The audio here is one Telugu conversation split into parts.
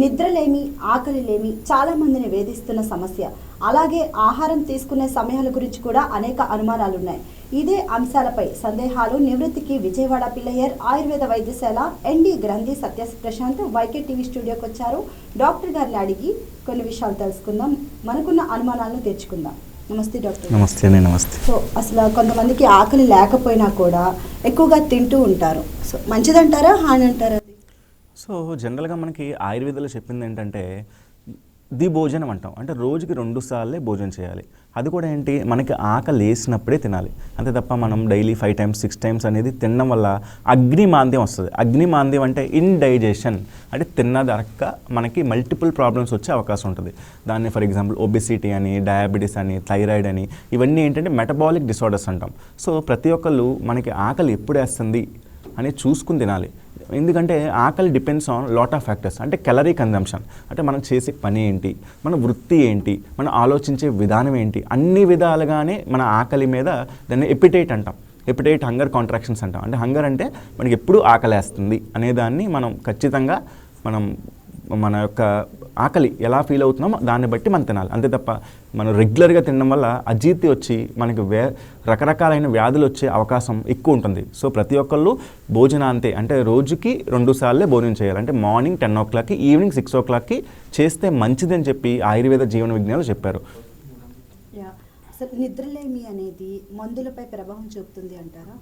నిద్రలేమి ఆకలి లేమి చాలా మందిని వేధిస్తున్న సమస్య. అలాగే ఆహారం తీసుకునే సమయాల గురించి కూడా అనేక అనుమానాలు ఉన్నాయి ఇదే అంశాలపై సందేహాలు నివృత్తికి విజయవాడ పిల్లయ్యర్ ఆయుర్వేద వైద్యశాల ఎన్డి గ్రంథి సత్య ప్రశాంత్ వైకే టీవీ స్టూడియోకి వచ్చారు. డాక్టర్ గారిని అడిగి కొన్ని విషయాలు తెలుసుకుందాం. మనకున్న అనుమానాలను తెచ్చుకుందాం. నమస్తే డాక్టర్. నమస్తే అండి నమస్తే. సో అసలు కొంతమందికి ఆకలి లేకపోయినా కూడా ఎక్కువగా తింటూ ఉంటారు. సో మంచిదంటారా హాని అంటారా? సో జనరల్గా మనకి ఆయుర్వేదంలో చెప్పింది ఏంటంటే ది భోజనం అంటాం. అంటే రోజుకి రెండు సార్లే భోజనం చేయాలి. అది కూడా ఏంటి? మనకి ఆకలి వేసినప్పుడే తినాలి. అంతే తప్ప మనం daily five times six times అనేది తినడం వల్ల అగ్ని మాంద్యం వస్తుంది. అగ్ని మాంద్యం అంటే ఇన్డైజెషన్ అంటే తిన్న అరక్క మనకి మల్టిపుల్ ప్రాబ్లమ్స్ వచ్చే అవకాశం ఉంటుంది. దాన్ని ఫర్ ఎగ్జాంపుల్ ఒబెసిటీ అని డయాబెటీస్ అని థైరాయిడ్ అని ఇవన్నీ ఏంటంటే మెటబాలిక్ డిసార్డర్స్ అంటాం. సో ప్రతి ఒక్కళ్ళు మనకి ఆకలి ఎప్పుడు వేస్తుంది అని చూసుకుని తినాలి. ఎందుకంటే ఆకలి depends on lot of factors అంటే కెలరీ కన్జంప్షన్ అంటే మనం చేసే పని ఏంటి? మన వృత్తి ఏంటి? మనం ఆలోచించే విధానం ఏంటి? అన్ని విధాలుగానే మన ఆకలి మీద దాన్ని ఎపిటైట్ అంటాం. ఎపిటైట్ హంగర్ కాంట్రాక్షన్స్ అంటాం. అంటే హంగర్ అంటే మనకి ఎప్పుడు ఆకలేస్తుంది అనేదాన్ని మనం ఖచ్చితంగా మనం మన యొక్క ఆకలి ఎలా ఫీల్ అవుతున్నామో దాన్ని బట్టి మనం తినాలి. అంతే తప్ప మనం రెగ్యులర్గా తినడం వల్ల అజీర్తి వచ్చి మనకి వే రకరకాలైన వ్యాధులు వచ్చే అవకాశం ఎక్కువ ఉంటుంది. సో ప్రతి ఒక్కళ్ళు భోజనాంతే అంటే రోజుకి రెండు సార్లే భోజనం చేయాలి. అంటే మార్నింగ్ టెన్ ఓ క్లాక్కి ఈవినింగ్ సిక్స్ ఓ క్లాక్కి చేస్తే మంచిదని చెప్పి ఆయుర్వేద జీవన విజ్ఞానాలు చెప్పారు. అసలు నిద్రలేమి అనేది మందులపై ప్రభావం చూపుతుంది అంటారా?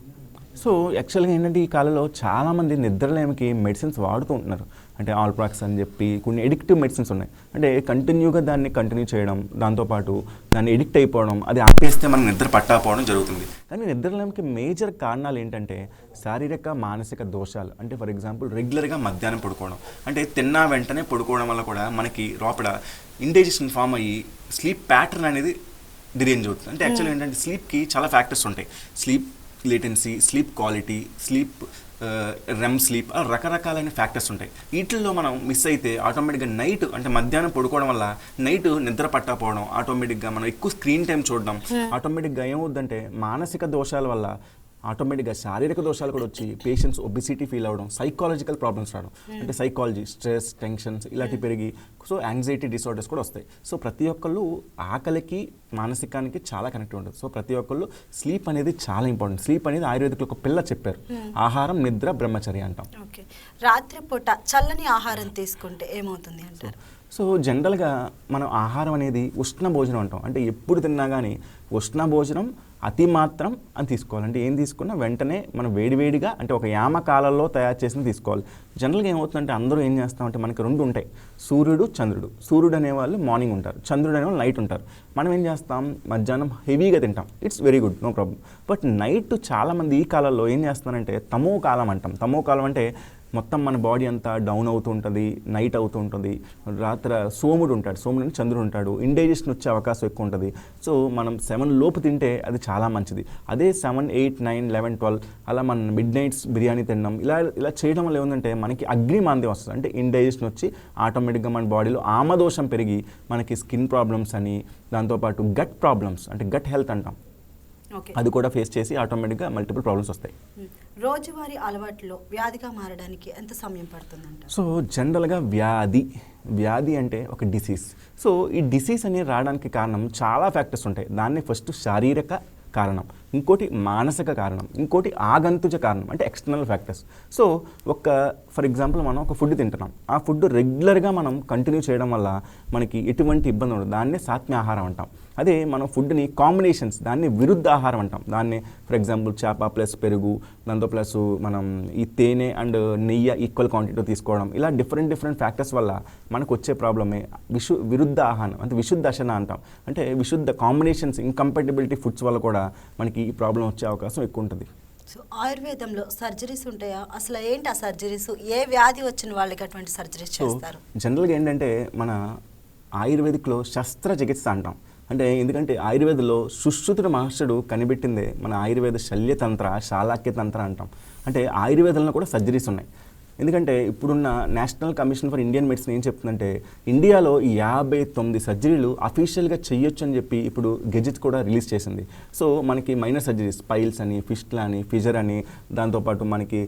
సో యాక్చువల్గా ఏంటంటే ఈ కాలంలో చాలామంది నిద్రలేమికి మెడిసిన్స్ వాడుతూ ఉంటున్నారు. అంటే ఆల్ప్రాక్స్ అని చెప్పి కొన్ని ఎడిక్టివ్ మెడిసిన్స్ ఉన్నాయి. అంటే కంటిన్యూగా దాన్ని కంటిన్యూ చేయడం దాంతోపాటు దాన్ని ఎడిక్ట్ అయిపోవడం అది ఆపేస్తే మనం నిద్ర పట్టకపోవడం జరుగుతుంది. కానీ నిద్రలేమికి మేజర్ కారణాలు ఏంటంటే శారీరక మానసిక దోషాలు. అంటే ఫర్ ఎగ్జాంపుల్ రెగ్యులర్గా మధ్యాహ్నం పడుకోవడం. అంటే తిన్నా వెంటనే పడుకోవడం వల్ల కూడా మనకి లోపల ఇండైజెషన్ ఫామ్ అయ్యి స్లీప్ ప్యాటర్న్ అనేది డిరేంజ్ అవుతుంది. అంటే యాక్చువల్ ఏంటంటే స్లీప్కి చాలా ఫ్యాక్టర్స్ ఉంటాయి. Sleep latency sleep quality sleep REM sleep అలా రకరకాలైన ఫ్యాక్టర్స్ ఉంటాయి. వీటిల్లో మనం మిస్ అయితే ఆటోమేటిక్గా నైట్ అంటే మధ్యాహ్నం పడుకోవడం వల్ల నైట్ నిద్ర పట్టకపోవడం ఆటోమేటిక్గా మనం ఎక్కువ స్క్రీన్ టైం చూడడం ఆటోమేటిక్గా ఏమవుద్దంటే మానసిక దోషాల వల్ల ఆటోమేటిక్గా శారీరక దోషాలు కూడా వచ్చి పేషెంట్స్ ఒబిసిటీ ఫీల్ అవ్వడం సైకాలజికల్ ప్రాబ్లమ్స్ రావడం. అంటే సైకాలజీ స్ట్రెస్ టెన్షన్స్ ఇలాంటివి పెరిగి సో యాంగ్జైటీ డిసార్డర్స్ కూడా వస్తాయి. సో ప్రతి ఒక్కళ్ళు ఆకలికి మానసికానికి చాలా కనెక్ట్ ఉంటుంది సో ప్రతి ఒక్కళ్ళు స్లీప్ అనేది చాలా ఇంపార్టెంట్ స్లీప్ అనేది ఆయుర్వేదికలో ఒక పిల్ల చెప్పారు. ఆహారం నిద్ర బ్రహ్మచర్య అంటాం. ఓకే. రాత్రిపూట చల్లని ఆహారం తీసుకుంటే ఏమవుతుంది అంటారు? సో జనరల్గా మనం ఆహారం అనేది ఉష్ణ భోజనం అంటాం. అంటే ఎప్పుడు తిన్నా కానీ ఉష్ణ భోజనం అతి మాత్రం అని తీసుకోవాలి. అంటే ఏం తీసుకున్నా వెంటనే మనం వేడివేడిగా అంటే ఒక యామ కాలంలో తయారు చేసిన తీసుకోవాలి. జనరల్గా ఏమవుతుందంటే అందరూ ఏం చేస్తామంటే మనకి రెండు ఉంటాయి. సూర్యుడు చంద్రుడు. సూర్యుడు అనేవాళ్ళు మార్నింగ్ ఉంటారు. చంద్రుడు అనేవాళ్ళు నైట్ ఉంటారు. మనం ఏం చేస్తాం? మధ్యాహ్నం హెవీగా తింటాం. It's very good no problem but night చాలామంది ఈ కాలంలో ఏం చేస్తున్నారంటే తమో కాలం అంటాం. తమో కాలం అంటే మొత్తం మన బాడీ అంతా డౌన్ అవుతూ ఉంటుంది నైట్ అవుతూ ఉంటుంది రాత్రి సోముడు ఉంటాడు సోముడు అంటే చంద్రుడు ఉంటాడు. ఇండైజెషన్ వచ్చే అవకాశం ఎక్కువ ఉంటుంది. సో మనం సెవెన్ లోపు తింటే అది చాలా మంచిది. అదే seven eight nine eleven twelve అలా మనం మిడ్ నైట్స్ బిర్యానీ తినడం ఇలా ఇలా చేయడం వల్ల ఏముందంటే మనకి అగ్ని మాంద్యం వస్తుంది. అంటే ఇండైజెషన్ వచ్చి ఆటోమేటిక్గా మన బాడీలో ఆమదోషం పెరిగి మనకి స్కిన్ ప్రాబ్లమ్స్ అని దాంతోపాటు గట్ ప్రాబ్లమ్స్ అంటే గట్ హెల్త్ అంటాం. అది కూడా ఫేస్ చేసి ఆటోమేటిక్గా మల్టిపుల్ ప్రాబ్లమ్స్ వస్తాయి. రోజువారీ అలవాట్లో వ్యాధిగా మారడానికి ఎంత సమయం పడుతుంది సో జనరల్గా వ్యాధి వ్యాధి అంటే ఒక డిసీజ్. సో ఈ డిసీజ్ అనేది రావడానికి కారణం చాలా ఫ్యాక్టర్స్ ఉంటాయి. దాన్ని ఫస్ట్ శారీరక కారణం. ఇంకోటి మానసిక కారణం ఇంకోటి ఆగంతుజ కారణం అంటే ఎక్స్టర్నల్ ఫ్యాక్టర్స్ సో ఒక ఫర్ ఎగ్జాంపుల్ మనం ఒక ఫుడ్ తింటున్నాం. ఆ ఫుడ్ రెగ్యులర్గా మనం కంటిన్యూ చేయడం వల్ల మనకి ఎటువంటి ఇబ్బంది ఉండదు. దాన్నే సాత్మ్య ఆహారం అంటాం. అదే మనం ఫుడ్ని కాంబినేషన్స్ దాన్ని విరుద్ధ ఆహారం అంటాం. దాన్ని ఫర్ ఎగ్జాంపుల్ చేప ప్లస్ పెరుగు దాంతో ప్లస్ మనం ఈ తేనె అండ్ నెయ్యి ఈక్వల్ క్వాంటిటీలో తీసుకోవడం. ఇలా డిఫరెంట్ డిఫరెంట్ ఫ్యాక్టర్స్ వల్ల మనకు వచ్చే ప్రాబ్లమే విశు విరుద్ధ ఆహారం అంటే విశుద్ధ అశన అంటాం. అంటే విశుద్ధ కాంబినేషన్స్ ఇన్కంపాటిబిలిటీ ఫుడ్స్ వల్ల కూడా మనకి ఈ ప్రాబ్లం వచ్చే అవకాశం ఎక్కువ ఉంటుంది సో ఆయుర్వేదంలో సర్జరీస్ ఉంటాయా? అసలు ఏంటి ఆ సర్జరీస్? ఏ వ్యాధి వచ్చిన వాళ్ళకి అటువంటి సర్జరీస్ చేస్తారు? జనరల్గా ఏంటంటే మన ఆయుర్వేదిక్లో శస్త్రచికిత్స అంటాం. అంటే ఎందుకంటే ఆయుర్వేదంలో సుశ్రుతుడు మహర్షుడు కనిపెట్టిందే మన ఆయుర్వేద శల్యతంత్ర శాలాక్య తంత్ర అంటాం. అంటే ఆయుర్వేదంలో కూడా సర్జరీస్ ఉన్నాయి. ఎందుకంటే ఇప్పుడున్న national commission for Indian medicine ఏం చెప్తుందంటే ఇండియాలో యాభై తొమ్మిది సర్జరీలు అఫీషియల్గా చేయొచ్చు అని చెప్పి ఇప్పుడు గెజెట్ కూడా రిలీజ్ చేసింది. సో మనకి మైనర్ సర్జరీస్ పైల్స్ అని ఫిస్ట్లా అని ఫిజర్ అని దాంతోపాటు మనకి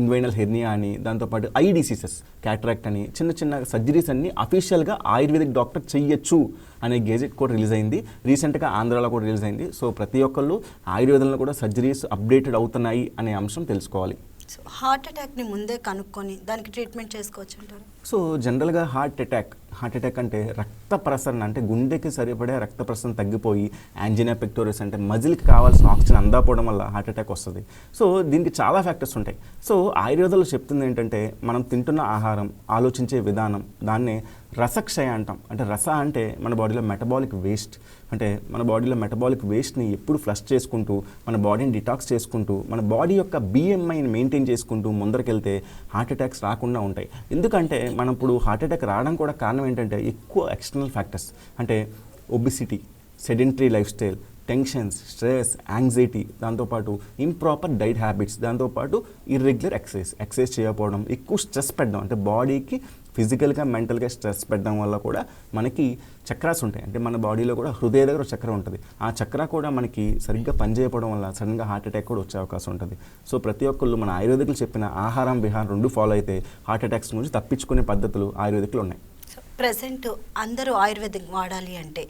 ఇంగ్వైనల్ హెర్నియా అని దాంతోపాటు ఐ డిసీజెస్ క్యాట్రాక్ట్ అని చిన్న చిన్న సర్జరీస్ అన్ని అఫీషియల్గా ఆయుర్వేదిక్ డాక్టర్ చెయ్యొచ్చు అనే గెజెట్ కూడా రిలీజ్ అయింది. రీసెంట్గా ఆంధ్రాలో కూడా రిలీజ్ అయింది. సో ప్రతి ఒక్కళ్ళు ఆయుర్వేదంలో కూడా సర్జరీస్ అప్డేటెడ్ అవుతున్నాయి అనే అంశం తెలుసుకోవాలి. సో హార్ట్ అటాక్ని ముందే కనుక్కొని దానికి ట్రీట్మెంట్ చేసుకోవచ్చు అంటారు. సో జనరల్గా హార్ట్ అటాక్ హార్ట్ అటాక్ అంటే రక్త ప్రసరణ అంటే గుండెకి సరిపడే రక్త ప్రసరణ తగ్గిపోయి యాంజినా పెక్టోరియస్ అంటే మజిల్కి కావాల్సిన ఆక్సిజన్ అందకపోవడం వల్ల హార్ట్ అటాక్ వస్తుంది. సో దీనికి చాలా ఫ్యాక్టర్స్ ఉంటాయి. సో ఆయుర్వేదంలో చెప్తుంది ఏంటంటే మనం తింటున్న ఆహారం ఆలోచించే విధానం దాన్నే రసక్షయ అంటాం. అంటే రస అంటే మన బాడీలో మెటబాలిక్ వేస్ట్ అంటే మన బాడీలో మెటబాలిక్ వేస్ట్ని ఎప్పుడు ఫ్లష్ చేసుకుంటూ మన బాడీని డిటాక్స్ చేసుకుంటూ మన బాడీ యొక్క బిఎంఐని మెయింటైన్ చేసుకుంటూ ముందరకెళ్తే హార్ట్ అటాక్స్ రాకుండా ఉంటాయి. ఎందుకంటే మనం ఇప్పుడు హార్ట్ అటాక్ రావడం కూడా కారణం ఏంటంటే ఎక్కువ ఎక్స్టర్నల్ ఫ్యాక్టర్స్ అంటే obesity sedentary lifestyle tensions stress anxiety దాంతోపాటు ఇంప్రాపర్ డైట్ హ్యాబిట్స్ దాంతోపాటు ఇర్రెగ్యులర్ ఎక్సర్సైజ్ ఎక్సర్సైజ్ చేయకపోవడం ఎక్కువ స్ట్రెస్ పెట్టడం. అంటే బాడీకి ఫిజికల్గా మెంటల్గా స్ట్రెస్ పెట్టడం వల్ల కూడా మనకి చక్రాస్ ఉంటాయి. అంటే మన బాడీలో కూడా హృదయ దగ్గర చక్ర చక్రం ఉంటుంది. ఆ చక్ర కూడా మనకి సరిగ్గా పనిచేయకపోవడం వల్ల సడన్గా హార్ట్ అటాక్ కూడా వచ్చే అవకాశం ఉంటుంది. సో ప్రతి ఒక్కళ్ళు మన ఆయుర్వేదికులు చెప్పిన ఆహారం విహారం రెండు ఫాలో అయితే హార్ట్ అటాక్స్ నుంచి తప్పించుకునే పద్ధతులు ఆయుర్వేదికులు ఉన్నాయి. సో ప్రజెంట్ అందరూ ఆయుర్వేదిక్ వాడాలి అంటే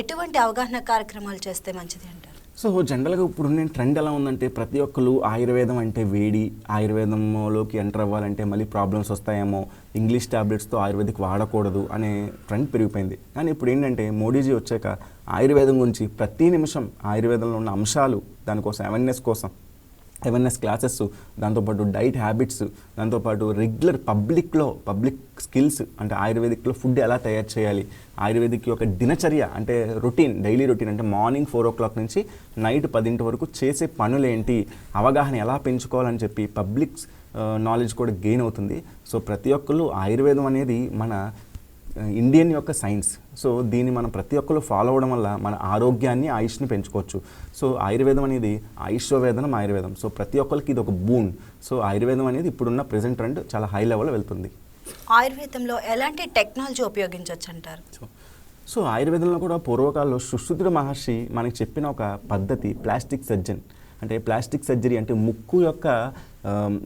ఎటువంటి అవగాహన కార్యక్రమాలు చేస్తే మంచిది అంటారు? సో జనరల్గా ఇప్పుడు నేను ట్రెండ్ ఎలా ఉందంటే ప్రతి ఒక్కరు ఆయుర్వేదం అంటే వేడి ఆయుర్వేదంలోకి ఎంటర్ అవ్వాలంటే మళ్ళీ ప్రాబ్లమ్స్ వస్తాయేమో ఇంగ్లీష్ టాబ్లెట్స్తో ఆయుర్వేదిక్ వాడకూడదు అనే ట్రెండ్ పెరిగిపోయింది. కానీ ఇప్పుడు ఏంటంటే మోడీజీ వచ్చాక ఆయుర్వేదం గురించి ప్రతి నిమిషం ఆయుర్వేదంలో ఉన్న అంశాలు దానికోసం అవేర్నెస్ కోసం అవేర్నెస్ క్లాసెస్ దాంతోపాటు డైట్ హ్యాబిట్స్ దాంతోపాటు రెగ్యులర్ పబ్లిక్లో పబ్లిక్ స్కిల్స్ అంటే ఆయుర్వేదిక్లో ఫుడ్ ఎలా తయారు చేయాలి ఆయుర్వేదిక్ యొక్క దినచర్య అంటే రొటీన్ డైలీ రొటీన్ అంటే మార్నింగ్ ఫోర్ ఓ క్లాక్ నుంచి నైట్ పదింటి వరకు చేసే పనులేంటి అవగాహన ఎలా పెంచుకోవాలని చెప్పి పబ్లిక్ నాలెడ్జ్ uh, కూడా గెయిన్ అవుతుంది. సో ప్రతి ఒక్కళ్ళు ఆయుర్వేదం అనేది మన ఇండియన్ యొక్క సైన్స్. సో దీన్ని మనం ప్రతి ఒక్కరు ఫాలో అవ్వడం వల్ల మన ఆరోగ్యాన్ని ఆయుష్ని పెంచుకోవచ్చు. సో ఆయుర్వేదం అనేది ఆయుష్వేదనం ఆయుర్వేదం. సో ప్రతి ఒక్కరికి ఇది ఒక బూన్. సో ఆయుర్వేదం అనేది ఇప్పుడున్న ప్రెసెంట్ ట్రెండ్ చాలా హై లెవెల్లో వెళ్తుంది. ఆయుర్వేదంలో ఎలాంటి టెక్నాలజీ ఉపయోగించవచ్చు అంటారు సో సో ఆయుర్వేదంలో కూడా పూర్వకాలంలో సుశ్రుతుడు మహర్షి మనకి చెప్పిన ఒక పద్ధతి ప్లాస్టిక్ సర్జన్. అంటే ప్లాస్టిక్ సర్జరీ అంటే ముక్కు యొక్క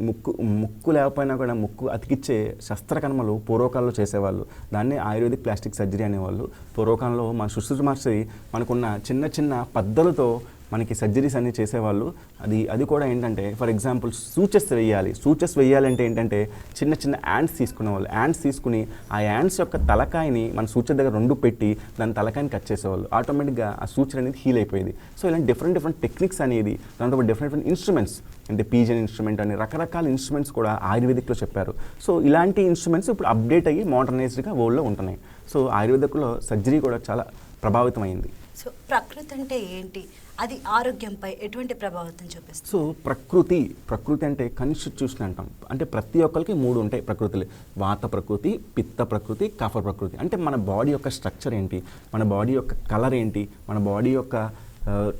ముక్కు ముక్కు లేకపోయినా కూడా ముక్కు అతికిచ్చే శస్త్రకర్మలు పూర్వకాలంలో చేసేవాళ్ళు. దాన్ని ఆయుర్వేదిక్ ప్లాస్టిక్ సర్జరీ అనేవాళ్ళు. పూర్వకాలంలో మన సుశ్రుత మహర్షి మనకున్న చిన్న చిన్న పద్ధతులతో మనకి సర్జరీస్ అన్ని చేసేవాళ్ళు అది అది కూడా ఏంటంటే ఫర్ ఎగ్జాంపుల్ సూచెస్ వేయాలి. సూచెస్ వేయాలంటే ఏంటంటే చిన్న చిన్న యాండ్స్ తీసుకునేవాళ్ళు. యాండ్స్ తీసుకుని ఆ యాండ్స్ యొక్క తలకాయని మన సూచర్ దగ్గర రెండు పెట్టి దాని తలకాయని కట్ చేసేవాళ్ళు. ఆటోమేటిక్గా ఆ సూచర్ అనేది హీల్ అయిపోయేది. సో ఇలాంటి డిఫరెంట్ డిఫరెంట్ టెక్నిక్స్ అనేది దాంతో డిఫరెంట్ డిఫరెంట్ ఇన్స్ట్రుమెంట్స్ అంటే పీజన్ ఇన్స్ట్రుమెంట్ అని రకరకాల ఇన్స్ట్రుమెంట్స్ కూడా ఆయుర్వేదిక్లో చెప్పారు. సో ఇలాంటి ఇన్స్ట్రుమెంట్స్ ఇప్పుడు అప్డేట్ అయ్యి మోడర్నైజ్డ్గా వరల్డ్లో ఉంటున్నాయి. సో ఆయుర్వేదిక్లో సర్జరీ కూడా చాలా ప్రభావితమైంది. సో ప్రకృతి అంటే ఏంటి? అది ఆరోగ్యంపై ఎటువంటి ప్రభావితం చూపిస్తుంది? సో ప్రకృతి ప్రకృతి అంటే కన్స్టిట్యూషన్ అంటాం. అంటే ప్రతి ఒక్కరికి మూడు ఉంటాయి ప్రకృతులు. వాత ప్రకృతి పిత్త ప్రకృతి కఫ ప్రకృతి. అంటే మన బాడీ యొక్క స్ట్రక్చర్ ఏంటి? మన బాడీ యొక్క కలర్ ఏంటి? మన బాడీ యొక్క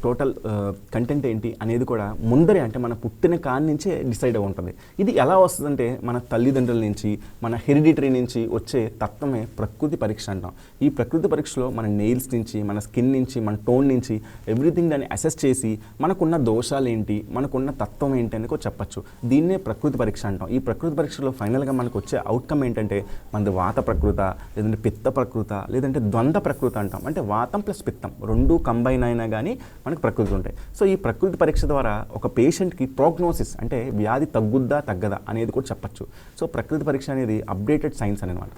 టోటల్ కంటెంట్ ఏంటి అనేది కూడా ముందరే అంటే మన పుట్టిన కాడి నుంచే డిసైడ్ అయి ఉంటుంది. ఇది ఎలా వస్తుందంటే మన తల్లిదండ్రుల నుంచి మన హెరిడిటరీ నుంచి వచ్చే తత్వమే ప్రకృతి పరీక్ష అంటాం. ఈ ప్రకృతి పరీక్షలో మన నెయిల్స్ నుంచి మన స్కిన్ నుంచి మన టోన్ నుంచి ఎవ్రీథింగ్ దాన్ని అసెస్ చేసి మనకున్న దోషాలు ఏంటి మనకున్న తత్వం ఏంటి అని కూడా చెప్పచ్చు. దీన్నే ప్రకృతి పరీక్ష అంటాం. ఈ ప్రకృతి పరీక్షలో ఫైనల్గా మనకు వచ్చే అవుట్కమ్ ఏంటంటే మనది వాత ప్రకృత లేదంటే పిత్త ప్రకృత లేదంటే ద్వంద్వ ప్రకృతి అంటాం. అంటే వాతం ప్లస్ పిత్తం. రెండు కంబైన్ అయినా కానీ మనకు ప్రకృతి ఉంటాయి. సో ఈ ప్రకృతి పరీక్ష ద్వారా ఒక పేషెంట్కి ప్రోగ్నోసిస్ అంటే వ్యాధి తగ్గుద్దా తగ్గదా అనేది కూడా చెప్పచ్చు. సో ప్రకృతి పరీక్ష అనేది అప్డేటెడ్ సైన్స్ అనమాట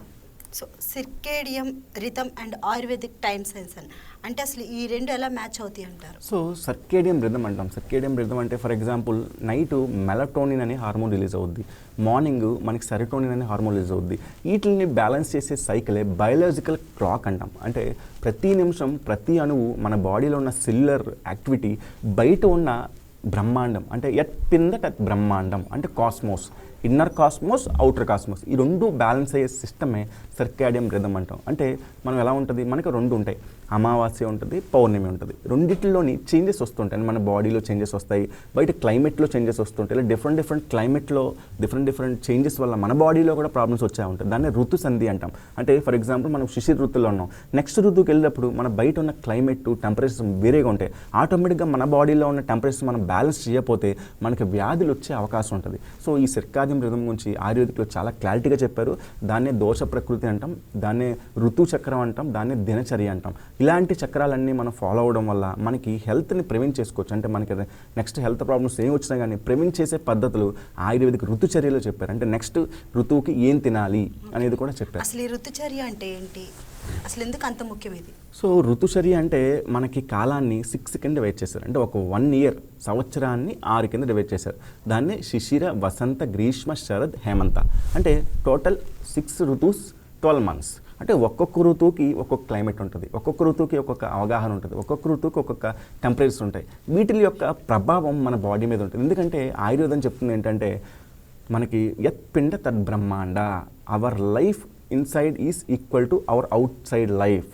so circadian rhythm and ayurvedic time sense అని. అంటే అసలు ఈ రెండు ఎలా మ్యాచ్ అవుతాయి అంటారు? సో సర్కేడియం రిథమ్ అంటాం. సర్కేడియం రిథమ్ అంటే ఫర్ ఎగ్జాంపుల్ నైట్ మెలటోనిన్ అనే హార్మోన్ రిలీజ్ అవుద్ది. మార్నింగ్ మనకి సెరటోనిన్ అనే హార్మోన్ రిలీజ్ అవుద్ది. వీటిని బ్యాలెన్స్ చేసే సైకిలే బయాలజికల్ క్లాక్ అంటాం. అంటే ప్రతి నిమిషం ప్రతి అణువు మన బాడీలో ఉన్న సెల్యులర్ యాక్టివిటీ బయట ఉన్న బ్రహ్మాండం. అంటే ఎట్ పింద టత్ బ్రహ్మాండం. అంటే cosmos inner cosmos outer cosmos ఈ రెండు బ్యాలెన్స్ అయ్యే సిస్టమే సర్కాడియం రిధం అంటాం. అంటే మనం ఎలా ఉంటుంది? మనకి రెండు ఉంటాయి. అమావాస్య ఉంటుంది పౌర్ణమి ఉంటుంది. రెండిట్లోని చేంజెస్ వస్తుంటాయి. మన బాడీలో చేంజెస్ వస్తాయి బయట క్లైమేట్లో చేంజెస్ వస్తుంటాయి. ఇలా డిఫరెంట్ డిఫరెంట్ క్లైమేట్లో డిఫరెంట్ డిఫరెంట్ చేంజెస్ వల్ల మన బాడీలో కూడా ప్రాబ్లమ్స్ వచ్చే ఉంటాయి. దాన్ని ఋతు సంధి అంటాం. అంటే ఫర్ ఎగ్జాంపుల్ మనం శిశిర ఋతుల్లో ఉన్నాం. నెక్స్ట్ ఋతువుకి వెళ్ళినప్పుడు మన బయట ఉన్న క్లైమేట్ టెంపరేచర్స్ వేరేగా ఉంటాయి. ఆటోమేటిక్గా మన బాడీలో ఉన్న టెంపరేచర్ మనం బ్యాలెన్స్ చేయకపోతే మనకి వ్యాధులు వచ్చే అవకాశం ఉంటుంది. సో ఈ సిర్కాద్యం రిధం గురించి ఆయుర్వేదిక్లో చాలా క్లారిటీగా చెప్పారు. దాన్నే దోష ప్రకృతి అంటాం దాన్నే ఋతు చక్రం అంటాం దాన్నే దినచర్య అంటాం. ఇలాంటి చక్రాలన్నీ మనం ఫాలో అవడం వల్ల మనకి హెల్త్ని ప్రివెంట్ చేసుకోవచ్చు. అంటే మనకి నెక్స్ట్ హెల్త్ ప్రాబ్లమ్స్ ఏం వచ్చినా కానీ ప్రివెంట్ చేసే పద్ధతులు ఆయుర్వేదిక్ ఋతుచర్యలో చెప్పారు. అంటే నెక్స్ట్ ఋతువుకి ఏం తినాలి అనేది కూడా చెప్పారు. అసలు ఈ ఋతుచర్య అంటే ఏంటి? అసలు ఎందుకు అంత ముఖ్యం ఇది? సో ఋతుచర్య అంటే మనకి కాలాన్ని సిక్స్ కింద డివైడ్ చేశారు. అంటే ఒక వన్ ఇయర్ సంవత్సరాన్ని ఆరు కింద డివైడ్ చేశారు. దాన్ని శిశిర వసంత గ్రీష్మ శరద్ హేమంత. అంటే టోటల్ సిక్స్ ఋతుస్ ట్వెల్వ్ మంత్స్. అంటే ఒక్కొక్క ఋతువుకి ఒక్కొక్క క్లైమేట్ ఉంటుంది. ఒక్కొక్క ఋతువుకి ఒక్కొక్క అవగాహన ఉంటుంది. ఒక్కొక్క ఋతువుకి ఒక్కొక్క టెంపరేచర్స్ ఉంటాయి. వీటి యొక్క ప్రభావం మన బాడీ మీద ఉంటుంది. ఎందుకంటే ఆయుర్వేదం చెప్తుంది ఏంటంటే మనకి యత్ పిండ తద్ బ్రహ్మాండ our life inside is equal to our outside life.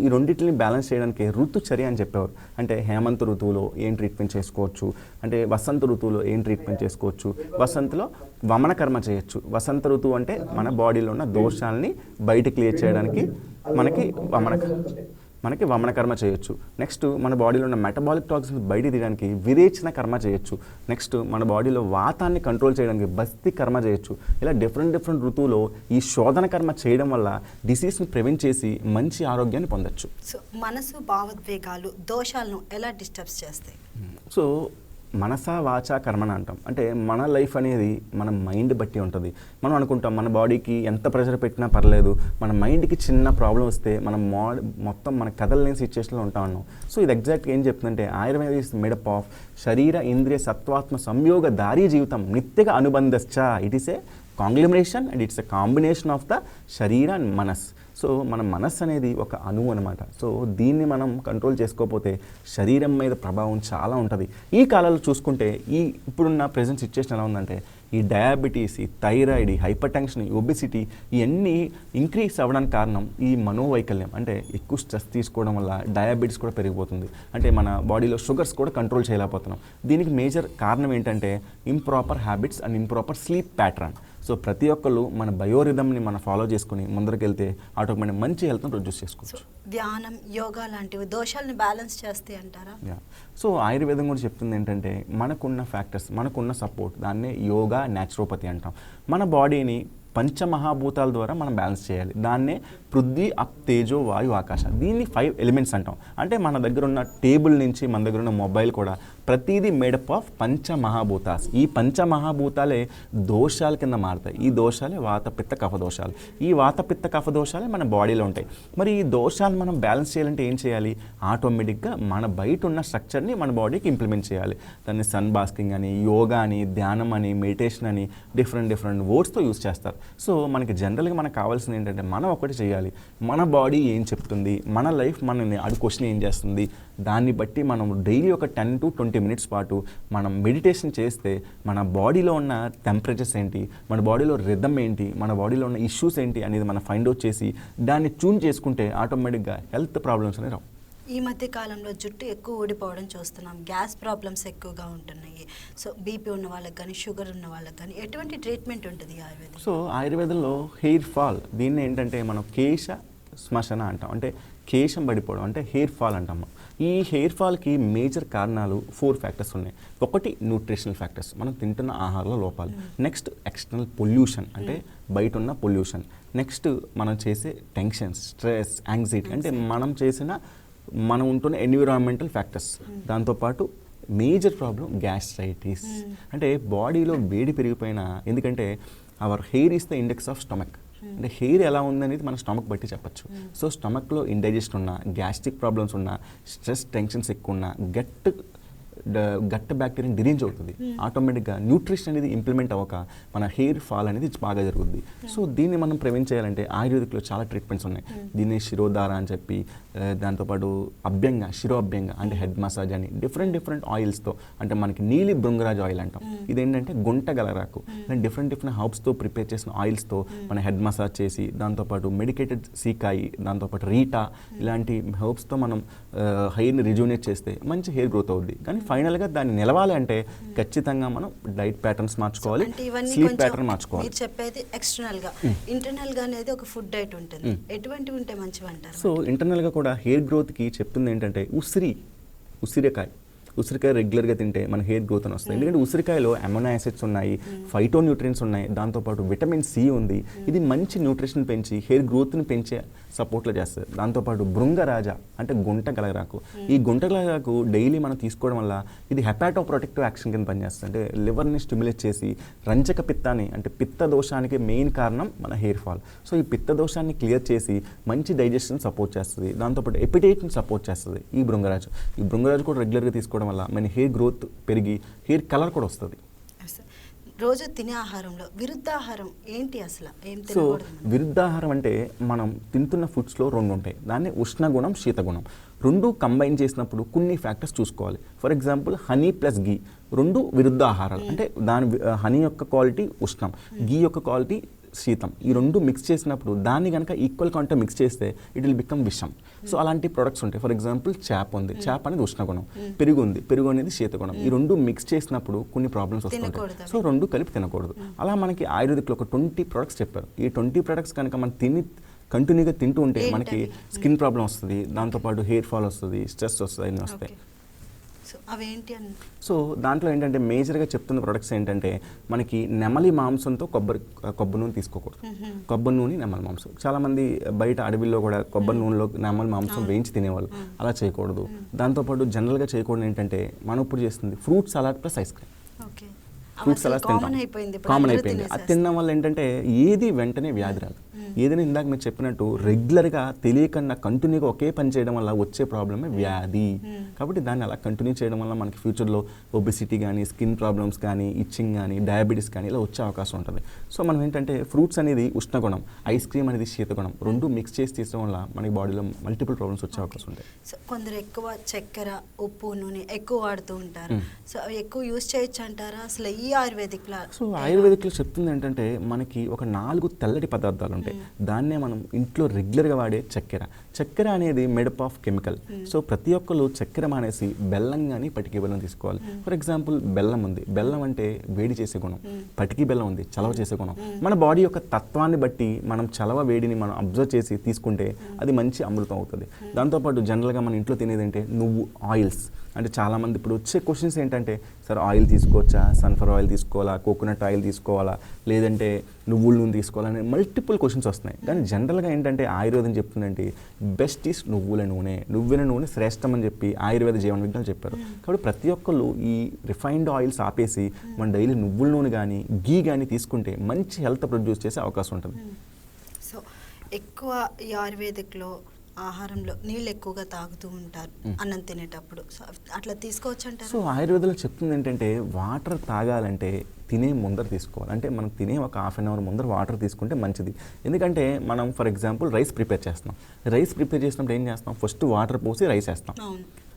ఈ రెండింటిని బ్యాలెన్స్ చేయడానికి ఋతుచర్య అని చెప్పేవారు. అంటే హేమంత ఋతువులో ఏం ట్రీట్మెంట్ చేసుకోవచ్చు? అంటే వసంత ఋతువులో ఏం ట్రీట్మెంట్ చేసుకోవచ్చు? వసంతలో వమన కర్మ చేయొచ్చు. వసంత ఋతువు అంటే మన బాడీలో ఉన్న దోషాలని బయట క్లియర్ చేయడానికి మనకి వమన మనకి వమన కర్మ చేయొచ్చు. నెక్స్ట్ మన బాడీలో ఉన్న మెటబాలిక్ టాక్సిన్స్ బయట తీయడానికి విరేచన కర్మ చేయొచ్చు. నెక్స్ట్ మన బాడీలో వాతాన్ని కంట్రోల్ చేయడానికి బస్తి కర్మ చేయొచ్చు. ఇలా డిఫరెంట్ డిఫరెంట్ ఋతువులో ఈ శోధన కర్మ చేయడం వల్ల డిసీజ్ని ప్రివెంట్ చేసి మంచి ఆరోగ్యాన్ని పొందొచ్చు. సో మనసు భావోద్వేగాలు దోషాలను ఎలా డిస్టర్బ్స్ చేస్తాయి? సో మనసా వాచా కర్మన అంటాం. అంటే మన లైఫ్ అనేది మన మైండ్ బట్టి ఉంటుంది. మనం అనుకుంటాం మన బాడీకి ఎంత ప్రెషర్ పెట్టినా పర్లేదు. మన మైండ్కి చిన్న ప్రాబ్లం వస్తే మనం మో మొత్తం మన కదలలేని సిచ్యువేషన్లో ఉంటా ఉన్నాం సో ఇది ఎగ్జాక్ట్గా ఏం చెప్తుందంటే ఆయుర్వేద ఇస్ మేడప్ ఆఫ్ శరీర ఇంద్రియ సత్వాత్మ సంయోగ దారీ జీవితం నిత్యగా అనుబంధశ్చ. It is a conglomeration and it's a combination of the శరీర అండ్ మనస్. సో మన మనస్సు అనేది ఒక అణువు అనమాట సో దీన్ని మనం కంట్రోల్ చేసుకోకపోతే శరీరం మీద ప్రభావం చాలా ఉంటుంది. ఈ కాలంలో చూసుకుంటే ఈ ఇప్పుడున్న ప్రజెంట్ సిచ్యువేషన్ ఎలా ఉందంటే ఈ డయాబెటీస్ ఈ థైరాయిడ్ ఈ హైపర్ టెన్షన్ ఈ ఒబిసిటీ ఇవన్నీ ఇంక్రీస్ అవ్వడానికి కారణం ఈ మనోవైకల్యం. అంటే ఎక్కువ స్ట్రెస్ తీసుకోవడం వల్ల డయాబెటీస్ కూడా పెరిగిపోతుంది. అంటే మన బాడీలో షుగర్స్ కూడా కంట్రోల్ చేయలేకపోతున్నాం. దీనికి మేజర్ కారణం ఏంటంటే improper habits and improper sleep pattern so ప్రతి ఒక్కళ్ళు మన బయోరిథమ్ని మనం ఫాలో చేసుకుని ముందరికెళ్తే ఆటోమేటిక్ మంచి హెల్త్ని ప్రొడ్యూస్ చేసుకోవచ్చు. ధ్యానం యోగా లాంటివి దోషాలను బ్యాలెన్స్ చేస్తాయి అంటారా? సో ఆయుర్వేదం కూడా చెప్తుంది ఏంటంటే మనకున్న ఫ్యాక్టర్స్ మనకున్న సపోర్ట్ దాన్నే యోగా న్యాచురోపతి అంటాం. మన బాడీని పంచమహాభూతాల ద్వారా మనం బ్యాలెన్స్ చేయాలి. దాన్నే పృథ్వీ అప్ తేజో వాయు ఆకాశ. దీన్ని ఫైవ్ ఎలిమెంట్స్ అంటాం. అంటే మన దగ్గర ఉన్న టేబుల్ నుంచి మన దగ్గర ఉన్న మొబైల్ కూడా ప్రతిదీ మేడప్ ఆఫ్ పంచమహాభూతాస్ ఈ పంచమహాభూతాలే దోషాల కింద మారుతాయి. ఈ దోషాలే వాత పిత్త కఫ దోషాలు. ఈ వాత పిత్త కఫ దోషాలే మన బాడీలో ఉంటాయి. మరి ఈ దోషాలు మనం బ్యాలెన్స్ చేయాలంటే ఏం చేయాలి? ఆటోమేటిక్గా మన బయట ఉన్న స్ట్రక్చర్ని మన బాడీకి ఇంప్లిమెంట్ చేయాలి. దాన్ని సన్ బాస్కింగ్ అని యోగా అని ధ్యానం అని మెడిటేషన్ అని డిఫరెంట్ డిఫరెంట్ వర్డ్స్తో యూస్ చేస్తారు. సో మనకి జనరల్గా మనకు కావాల్సింది ఏంటంటే మనం ఒకటి చేయాలి. మన బాడీ ఏం చెప్తుంది? మన లైఫ్ మనల్ని అడు క్వశ్చన్ ఏం చేస్తుంది? దాన్ని బట్టి మనం డైలీ ఒక టెన్ టు ట్వంటీ మినిట్స్ పాటు మనం మెడిటేషన్ చేస్తే మన బాడీలో ఉన్న టెంపరేచర్స్ ఏంటి మన బాడీలో రిథమ్ ఏంటి మన బాడీలో ఉన్న ఇష్యూస్ ఏంటి అనేది మనం ఫైండ్ అవుట్ చేసి దాన్ని ట్యూన్ చేసుకుంటే ఆటోమేటిక్గా హెల్త్ ప్రాబ్లమ్స్ అనేవి రావు. ఈ మధ్య కాలంలో జుట్టు ఎక్కువ ఊడిపోవడం చూస్తున్నాం గ్యాస్ ప్రాబ్లమ్స్ ఎక్కువగా ఉంటున్నాయి. సో బీపీ ఉన్న వాళ్ళకి కానీ షుగర్ ఉన్న వాళ్ళకి కానీ ఎటువంటి ట్రీట్మెంట్ ఉంటుంది ఆయుర్వేదం? సో ఆయుర్వేదంలో హెయిర్ ఫాల్ దీన్ని ఏంటంటే మనం కేశ శ్మశన అంటాం. అంటే కేశం పడిపోవడం అంటే హెయిర్ ఫాల్ అంటాం ఈ హెయిర్ ఫాల్కి మేజర్ కారణాలు ఫోర్ ఫ్యాక్టర్స్ ఉన్నాయి. ఒకటి న్యూట్రిషనల్ ఫ్యాక్టర్స్. మనం తింటున్న ఆహారంలో లోపాలు. నెక్స్ట్ ఎక్స్టర్నల్ పొల్యూషన్ అంటే బయట ఉన్న పొల్యూషన్. నెక్స్ట్ మనం చేసే టెన్షన్స్ స్ట్రెస్ యాంగ్జైటీ అంటే మనం చేసిన మనం ఉంటున్న ఎన్విరాన్మెంటల్ ఫ్యాక్టర్స్. దాంతోపాటు మేజర్ ప్రాబ్లం గ్యాస్ట్రైటిస్. అంటే బాడీలో వేడి పెరిగిపోయిన ఎందుకంటే our hair is the index of stomach అంటే హెయిర్ ఎలా ఉందనేది మన స్టమక్ బట్టి చెప్పచ్చు. సో స్టమక్లో ఇండైజెషన్ ఉన్న గ్యాస్ట్రిక్ ప్రాబ్లమ్స్ ఉన్న స్ట్రెస్ టెన్షన్స్ ఎక్కువ ఉన్న గట్ గట్ట బ్యాక్టీరియా డిరేంజ్ అవుతుంది. ఆటోమేటిక్గా న్యూట్రిషన్ అనేది ఇంప్లిమెంట్ అవ్వక మన హెయిర్ ఫాల్ అనేది బాగా జరుగుద్ది. సో దీన్ని మనం ప్రివెంట్ చేయాలంటే ఆయుర్వేదిక్లో చాలా ట్రీట్మెంట్స్ ఉన్నాయి. దీన్ని శిరోధార అని చెప్పి దాంతోపాటు అభ్యంగా శిరో అభ్యంగా అంటే హెడ్ మసాజ్ అని డిఫరెంట్ డిఫరెంట్ ఆయిల్స్తో అంటే మనకి నీలి బృంగరాజ్ ఆయిల్ అంటాం. ఇదేంటంటే గుంట గలరాకు. డిఫరెంట్ డిఫరెంట్ హర్బ్స్తో ప్రిపేర్ చేసిన ఆయిల్స్తో మన హెడ్ మసాజ్ చేసి దాంతోపాటు మెడికేటెడ్ సీకాయి దాంతోపాటు రీటా ఇలాంటి హర్బ్స్తో మనం హెయిర్ని రిజ్యూనేట్ చేస్తే మంచి హెయిర్ గ్రోత్ అవుద్ది. కానీ ఫైనల్గా దాన్ని నిలవాలి అంటే ఖచ్చితంగా మనం డైట్ ప్యాటర్న్స్ మార్చుకోవాలి స్లీప్ ప్యాటర్న్ మార్చుకోవాలి. మీరు చెప్పేది ఎక్స్టర్నల్గా ఇంటర్నల్గా అనేది ఒక ఫుడ్ డైట్ ఉంటుంది. ఎటువంటివి ఉంటే మంచివి అంటారు సో ఇంటర్నల్గా కూడా హెయిర్ గ్రోత్కి చెప్తుంది ఏంటంటే ఉసిరి ఉసిరికాయ. ఉసిరికాయ రెగ్యులర్గా తింటే మన హెయిర్ గ్రోత్ అని వస్తుంది. ఎందుకంటే ఉసిరికాయలో అమోనో యాసిడ్స్ ఉన్నాయి ఫైటో న్యూట్రియన్స్ ఉన్నాయి దాంతోపాటు విటమిన్ సి ఉంది. ఇది మంచి న్యూట్రిషన్ పెంచి హెయిర్ గ్రోత్ని పెంచే సపోర్ట్లో చేస్తుంది. దాంతోపాటు భృంగరాజ అంటే గుంట గలగరాకు ఈ గుంట గలగరాకు డైలీ మనం తీసుకోవడం వల్ల ఇది హెపాటో ప్రొటెక్టివ్ యాక్షన్ కింద పనిచేస్తుంది. అంటే లివర్ని స్టిమ్యులేట్ చేసి రంజక పిత్తాన్ని అంటే పిత్త దోషానికి మెయిన్ కారణం మన హెయిర్ ఫాల్ సో ఈ పిత్త దోషాన్ని క్లియర్ చేసి మంచి డైజెషన్ సపోర్ట్ చేస్తుంది. దాంతోపాటు ఎపిటేట్ని సపోర్ట్ చేస్తుంది ఈ భృంగరాజు ఈ భృంగరాజు కూడా రెగ్యులర్గా తీసుకోవడం వల్ల మన హెయిర్ గ్రోత్ పెరిగి హెయిర్ కలర్ కూడా వస్తుంది. రోజు తినే ఆహారంలో విరుద్ధాహారం ఏంటి అసలు? ఏం సో? విరుద్ధాహారం అంటే మనం తింటున్న ఫుడ్స్లో రెండు ఉంటాయి. దాన్ని ఉష్ణగుణం శీతగుణం. రెండు కంబైన్ చేసినప్పుడు కొన్ని ఫ్యాక్టర్స్ చూసుకోవాలి. For example honey plus ghee రెండు విరుద్ధ ఆహారాలు అంటే దాని హనీ యొక్క క్వాలిటీ ఉష్ణం. గీ యొక్క క్వాలిటీ శీతం ఈ రెండు మిక్స్ చేసినప్పుడు దాన్ని కనుక ఈక్వల్ క్వాంటిటీ మిక్స్ చేస్తే ఇట్ విల్ బికమ్ విషం. సో అలాంటి ప్రొడక్ట్స్ ఉంటాయి. ఫర్ ఎగ్జాంపుల్ చేప ఉంది. చేప అనేది ఉష్ణగుణం. పెరుగు ఉంది. పెరుగు అనేది శీతగుణం. ఈ రెండు మిక్స్ చేసినప్పుడు కొన్ని ప్రాబ్లమ్స్ వస్తుంటాయి. సో రెండు కలిపి తినకూడదు. అలా మనకి ఆయుర్వేదిక్లో ఒక ట్వంటీ ప్రొడక్ట్స్ చెప్పారు. ఈ ట్వంటీ ప్రొడక్ట్స్ కనుక మనం తిని కంటిన్యూగా తింటూ ఉంటే మనకి? స్కిన్ ప్రాబ్లం వస్తుంది. దాంతోపాటు హెయిర్ ఫాల్ వస్తుంది స్ట్రెస్ వస్తుంది అన్నీ వస్తాయి. ఓకే సో అవేంటి అని? సో దాంట్లో ఏంటంటే మేజర్గా చెప్తున్న ప్రొడక్ట్స్ ఏంటంటే మనకి నెమలి మాంసంతో కొబ్బరి కొబ్బరి నూనె తీసుకోకూడదు. కొబ్బరి నూనె నెమలి మాంసం. చాలామంది బయట అడవిలో కూడా కొబ్బరి నూనెలో నెమలి మాంసం వేయించి తినేవాళ్ళు. అలా చేయకూడదు. దాంతోపాటు జనరల్గా చేయకూడదు ఏంటంటే మనం ఇప్పుడు చేస్తుంది fruit salad plus ice cream okay. Fruits అయిపోయింది ఇప్పుడు కామన్ అయిపోయింది. అది. తినడం వల్ల ఏంటంటే ఏది వెంటనే వ్యాధి రాదు. ఏదైనా ఇందాక మీరు చెప్పినట్టు రెగ్యులర్గా తెలియకుండా కంటిన్యూగా ఒకే పని చేయడం వల్ల వచ్చే ప్రాబ్లమే వ్యాధి. కాబట్టి దాన్ని అలా కంటిన్యూ చేయడం వల్ల మనకి ఫ్యూచర్లో ఒబిసిటీ కానీ స్కిన్ ప్రాబ్లమ్స్ కానీ ఇచ్చింగ్ కానీ డయాబెటీస్ కానీ ఇలా వచ్చే అవకాశం ఉంటుంది. సో మనం ఏంటంటే ఫ్రూట్స్ అనేది ఉష్ణగుణం ఐస్ క్రీమ్ అనేది శీతగుణం రెండు మిక్స్ చేసి తీసుకోవడం వల్ల మనకి బాడీలో మల్టిపుల్ ప్రాబ్లమ్స్ వచ్చే అవకాశం ఉంటాయి. సో కొందరు ఎక్కువ చక్కెర ఉప్పు నూనె ఎక్కువ వాడుతూ ఉంటారు. సో అవి ఎక్కువ యూస్ చేయొచ్చు అంటారా అసలు ఈ ఆయుర్వేదిక్ సో ఆయుర్వేదిక్లో చెప్తుంది ఏంటంటే మనకి ఒక నాలుగు తెల్లటి పదార్థాలు ఉంటాయి. దాన్నే మనం ఇంట్లో రెగ్యులర్గా వాడే చక్కెర. చక్కెర అనేది మెడప్ ఆఫ్ కెమికల్ సో ప్రతి ఒక్కరు చక్కెర మానేసి బెల్లం కానీ పటికి బెల్లం తీసుకోవాలి. ఫర్ ఎగ్జాంపుల్ బెల్లం ఉంది. బెల్లం అంటే వేడి చేసే గుణం. పటికి బెల్లం ఉంది. చలవ చేసే గుణం. మన బాడీ యొక్క తత్వాన్ని బట్టి మనం చలవ వేడిని మనం అబ్జర్వ్ చేసి తీసుకుంటే అది మంచి అమృతం అవుతుంది. దాంతోపాటు జనరల్గా మన ఇంట్లో తినేది ఏంటంటే నువ్వు ఆయిల్స్. అంటే చాలామంది ఇప్పుడు వచ్చే క్వశ్చన్స్ ఏంటంటే సార్ ఆయిల్ తీసుకోవచ్చా? సన్ఫ్లవర్ ఆయిల్ తీసుకోవాలా? కోకోనట్ ఆయిల్ తీసుకోవాలా? లేదంటే నువ్వుల నూనె తీసుకోవాలా? అనే మల్టిపుల్ క్వశ్చన్స్ వస్తున్నాయి. కానీ జనరల్గా ఏంటంటే ఆయుర్వేదం చెప్తుందంటే బెస్ట్ ఈస్ నువ్వుల నూనె. నువ్వుల నూనె శ్రేష్టం అని చెప్పి ఆయుర్వేద జీవన విజ్ఞానం చెప్పారు. కాబట్టి ప్రతి ఒక్కళ్ళు ఈ రిఫైన్డ్ ఆయిల్స్ ఆపేసి మన డైలీ నువ్వుల నూనె కానీ గీ కానీ తీసుకుంటే మంచి హెల్త్ ప్రొడ్యూస్ చేసే అవకాశం ఉంటుంది. సో ఎక్కువ ఈ ఆయుర్వేదిక్లో ఆహారంలో నీళ్ళు ఎక్కువగా తాగుతూ ఉంటారు అన్నం తినేటప్పుడు. సో అట్లా తీసుకోవచ్చు సో అంటారు ఆయుర్వేదంలో చెప్తుంది ఏంటంటే వాటర్ తాగాలంటే తినే ముందర తీసుకోవాలి. అంటే మనం తినే ఒక హాఫ్ అన్ అవర్ ముందర వాటర్ తీసుకుంటే మంచిది. ఎందుకంటే మనం ఫర్ ఎగ్జాంపుల్ రైస్ ప్రిపేర్ చేస్తున్నాం. రైస్ ప్రిపేర్ చేసినప్పుడు ఏం చేస్తాం ఫస్ట్ వాటర్ పోసి రైస్ వేస్తాం.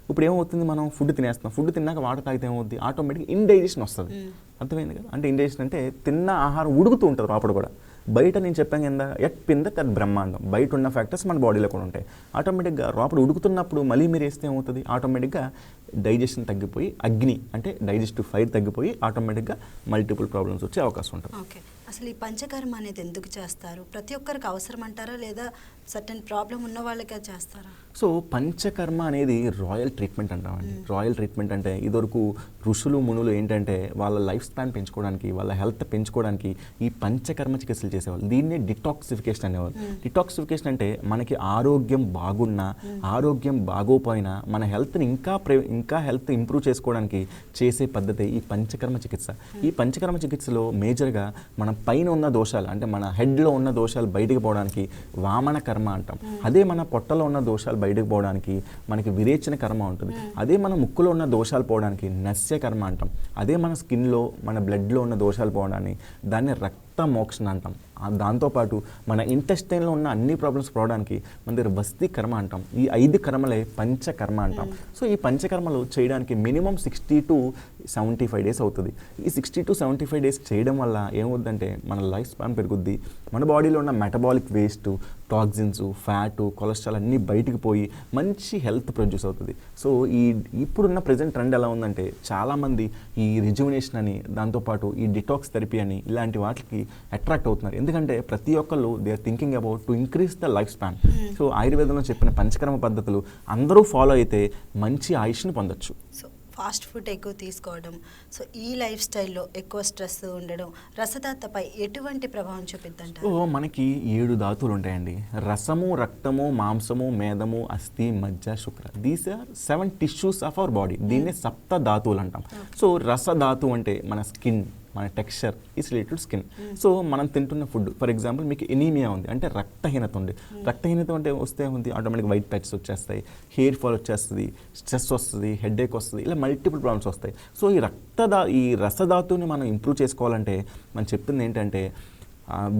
ఇప్పుడు ఏమవుతుంది? మనం ఫుడ్ తినేస్తాం ఫుడ్ తిన్నాక వాటర్ తాగితే ఏమవుతుంది ఆటోమేటిక్ ఇండైజెషన్ వస్తుంది. అర్థమైంది కదా? అంటే ఇండైజెషన్ అంటే తిన్న ఆహారం ఉడుకుతూ ఉంటుంది లోపల కూడా. బయట నేను చెప్పాను కింద ఎట్ పింద తట్ బ్రహ్మాండం. బయట ఉన్న ఫ్యాక్టర్స్ మన బాడీలో కూడా ఉంటాయి. ఆటోమేటిక్గా లోపల ఉడుకుతున్నప్పుడు మళ్ళీ మీరు వేస్తే ఏమవుతుంది? ఆటోమేటిక్గా డైజెషన్ తగ్గిపోయి అగ్ని అంటే డైజెస్టివ్ ఫైర్ తగ్గిపోయి ఆటోమేటిక్గా మల్టిపుల్ ప్రాబ్లమ్స్ వచ్చే అవకాశం ఉంటుంది. ఓకే. అసలు ఈ పంచకర్మ అనేది ఎందుకు చేస్తారు? ప్రతి ఒక్కరికి అవసరం అంటారా? లేదా సర్టన్ ప్రాబ్లం ఉన్న వాళ్ళకే చేస్తారా? సో పంచకర్మ అనేది రాయల్ ట్రీట్మెంట్ అంటామండి. రాయల్ ట్రీట్మెంట్ అంటే ఇదివరకు ఋషులు మునులు ఏంటంటే వాళ్ళ లైఫ్ స్పాన్ పెంచుకోవడానికి వాళ్ళ హెల్త్ పెంచుకోవడానికి ఈ పంచకర్మ చికిత్సలు చేసేవాళ్ళు. దీన్నే డిటాక్సిఫికేషన్ అనేవాళ్ళు. డిటాక్సిఫికేషన్ అంటే మనకి ఆరోగ్యం బాగున్నా ఆరోగ్యం బాగోపోయినా మన హెల్త్ని ఇంకా ప్రే ఇంకా హెల్త్ ఇంప్రూవ్ చేసుకోవడానికి చేసే పద్ధతి ఈ పంచకర్మ చికిత్స. ఈ పంచకర్మ చికిత్సలో మేజర్గా మన పైన ఉన్న దోషాలు అంటే మన హెడ్లో ఉన్న దోషాలు బయటికి పోవడానికి వామన కర్మ అంటాం. అదే మన పొట్టలో ఉన్న దోషాలు బయటకు పోవడానికి మనకి విరేచన కర్మ ఉంటుంది. అదే మన ముక్కులో ఉన్న దోషాలు పోవడానికి నస్య కర్మ అంటాం. అదే మన స్కిన్లో మన బ్లడ్లో ఉన్న దోషాలు పోవడానికి దాన్ని రక్త మోక్షణ అంటాం దాంతోపాటు మన ఇంటెస్టైన్లో ఉన్న అన్ని ప్రాబ్లమ్స్ పోవడానికి మన దగ్గర వస్తి కర్మ అంటాం. ఈ ఐదు కర్మలే పంచకర్మ అంటాం. సో ఈ పంచకర్మలు చేయడానికి minimum sixty to seventy five days అవుతుంది. ఈ sixty to seventy five days చేయడం వల్ల ఏమవుద్దంటే మన లైఫ్ స్పాన్ పెరుగుద్ది. మన బాడీలో ఉన్న metabolic waste toxins fat cholesterol అన్నీ బయటికి పోయి మంచి హెల్త్ ప్రొడ్యూస్ అవుతుంది. సో ఈ ఇప్పుడున్న ప్రజెంట్ ట్రెండ్ ఎలా ఉందంటే చాలామంది ఈ రిజువినేషన్ అని దాంతోపాటు ఈ డిటాక్స్ థెరపీ అని ఇలాంటి వాటికి అట్రాక్ట్ అవుతున్నారు. ఎందుకంటే ప్రతి ఒక్కళ్ళు they are thinking about to increase the life span so ఆయుర్వేదంలో చెప్పిన పంచకర్మ పద్ధతులు అందరూ ఫాలో అయితే మంచి ఆయుష్ని పొందొచ్చు. సో ఫాస్ట్ ఫుడ్ ఎక్కువ తీసుకోవడం సో ఈ లైఫ్ స్టైల్లో ఎక్కువ స్ట్రెస్ ఉండడం రసదాతపై ఎటువంటి ప్రభావం సో చూపిద్దంటారు మనకి ఏడు ధాతువులు ఉంటాయండి. రసము రక్తము మాంసము మేధము అస్థి మజ్జ శుక్ర. These are seven tissues of our body దీన్నే సప్త ధాతువులు అంటాం. సో రస ధాతువు అంటే మన స్కిన్. మన texture is related skin so మనం తింటున్న ఫుడ్ ఫర్ ఎగ్జాంపుల్ మీకు ఎనీమియా ఉంది అంటే రక్తహీనత ఉంది. రక్తహీనత అంటే వస్తే ఉంది ఆటోమేటిక్ వైట్ ప్యాచెస్ వచ్చేస్తాయి హెయిర్ ఫాల్ వచ్చేస్తుంది స్ట్రెస్ వస్తుంది హెడేక్ వస్తుంది ఇలా మల్టిపుల్ ప్రాబ్లమ్స్ వస్తాయి. సో ఈ రక్తదా ఈ రసధాతువుని మనం ఇంప్రూవ్ చేసుకోవాలంటే మనం చెప్తుంది ఏంటంటే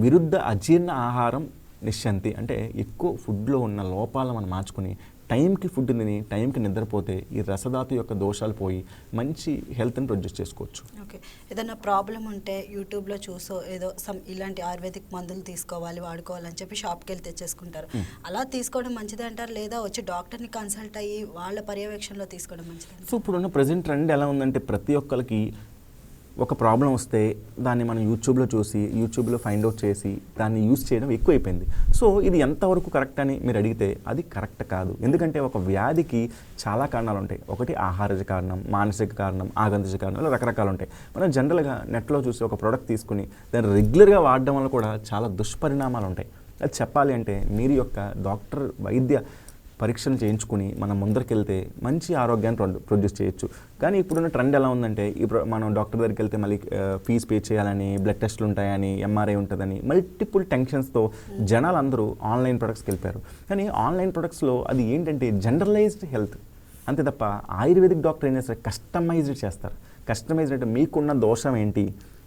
విరుద్ధ అజీర్ణ ఆహారం నిశ్శంతి. అంటే ఎక్కువ ఫుడ్లో ఉన్న లోపాలను మనం మార్చుకుని టైంకి ఫుడ్ తిని టైంకి నిద్రపోతే ఈ రసధాతు యొక్క దోషాలు పోయి మంచి హెల్త్ని ప్రొడ్యూస్ చేసుకోవచ్చు. ఓకే. ఏదైనా ప్రాబ్లం ఉంటే యూట్యూబ్లో చూసో ఏదో సమ్ ఇలాంటి ఆయుర్వేదిక్ మందులు తీసుకోవాలి వాడుకోవాలని చెప్పి షాప్కి వెళ్ళి తెచ్చేసుకుంటారు అలా తీసుకోవడం మంచిది అంటారు లేదా వచ్చి డాక్టర్ని కన్సల్ట్ అయ్యి వాళ్ళ పర్యవేక్షణలో తీసుకోవడం మంచిది సో ఇప్పుడున్న ప్రజెంట్ ట్రెండ్ ఎలా ఉందంటే ప్రతి ఒక్కరికి ఒక ప్రాబ్లం వస్తే దాన్ని మనం యూట్యూబ్లో చూసి యూట్యూబ్లో ఫైండ్ అవుట్ చేసి దాన్ని యూస్ చేయడం ఎక్కువైపోయింది. సో ఇది ఎంతవరకు కరెక్ట్ అని మీరు అడిగితే అది కరెక్ట్ కాదు. ఎందుకంటే ఒక వ్యాధికి చాలా కారణాలు ఉంటాయి. ఒకటి ఆహారజ కారణం మానసిక కారణం ఆగంతజ కారణం ఇలా రకరకాలు ఉంటాయి. మనం జనరల్గా నెట్లో చూసి ఒక ప్రోడక్ట్ తీసుకుని దాన్ని రెగ్యులర్గా వాడడం వల్ల కూడా చాలా దుష్పరిణామాలు ఉంటాయి. అది చెప్పాలి అంటే మీరు యొక్క డాక్టర్ వైద్య పరీక్షలు చేయించుకుని మనం ముందరికెళ్తే మంచి ఆరోగ్యాన్ని ప్రొడ్యూస్ చేయొచ్చు. కానీ ఇప్పుడున్న ట్రెండ్ ఎలా ఉందంటే ఇప్పుడు మనం డాక్టర్ దగ్గరికి వెళ్తే మళ్ళీ ఫీజు పే చేయాలని బ్లడ్ టెస్ట్లు ఉంటాయని ఎంఆర్ఐ ఉంటుందని మల్టిపుల్ టెన్షన్స్తో జనాలు అందరూ ఆన్లైన్ ప్రొడక్ట్స్కి వెళ్ళిపోయారు. కానీ ఆన్లైన్ ప్రొడక్ట్స్లో అది ఏంటంటే జనరలైజ్డ్ హెల్త్. అంతే తప్ప ఆయుర్వేదిక్ డాక్టర్ ఏం చేస్తారు? కస్టమైజ్డ్ చేస్తారు. కస్టమైజ్డ్ అంటే మీకున్న దోషం ఏంటి?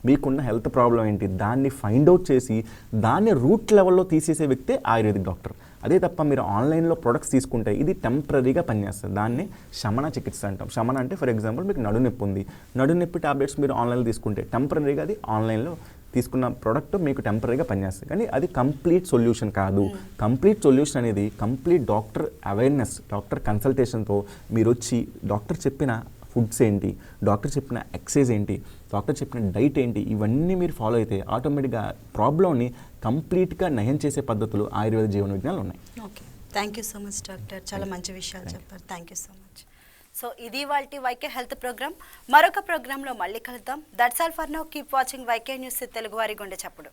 మీకున్న హెల్త్ ప్రాబ్లం ఏంటి? దాన్ని ఫైండ్ అవుట్ చేసి దాన్ని రూట్ లెవెల్లో తీసేసే వ్యక్తే ఆయుర్వేదిక్ డాక్టర్. అదే తప్ప మీరు ఆన్లైన్లో ప్రొడక్ట్స్ తీసుకుంటే ఇది టెంపరీగా పనిచేస్తుంది. దాన్ని శమన చికిత్స అంటాం. శమన అంటే ఫర్ ఎగ్జాంపుల్ మీకు నడునొప్పి ఉంది. నడునొప్పి టాబ్లెట్స్ మీరు ఆన్లైన్లో తీసుకుంటే టెంపరీగా అది ఆన్లైన్లో తీసుకున్న ప్రోడక్ట్ మీకు టెంపరీగా పనిచేస్తుంది. కానీ అది కంప్లీట్ సొల్యూషన్ కాదు. కంప్లీట్ సొల్యూషన్ అనేది కంప్లీట్ డాక్టర్ అవేర్నెస్ డాక్టర్ కన్సల్టేషన్తో మీరు వచ్చి డాక్టర్ చెప్పిన ఫుడ్స్ ఏంటి డాక్టర్ చెప్పిన ఎక్సైజ్ ఏంటి డాక్టర్ చెప్పిన డైట్ ఏంటి ఇవన్నీ మీరు ఫాలో అయితే ఆటోమేటిక్గా ప్రాబ్లమ్ని కంప్లీట్గా నయం చేసే పద్ధతులు ఆయుర్వేద జీవన విజ్ఞానాలు ఉన్నాయి. Okay. Thank you so much doctor. చాలా మంచి విషయాలు చెప్పారు. Thank you so much so ఇది వాళ్ళ వైకే హెల్త్ ప్రోగ్రామ్. మరొక ప్రోగ్రాంలో మళ్ళీ కలుద్దాం. That's all for now. Keep watching YK news Telugu వారి గుండె చప్పుడు.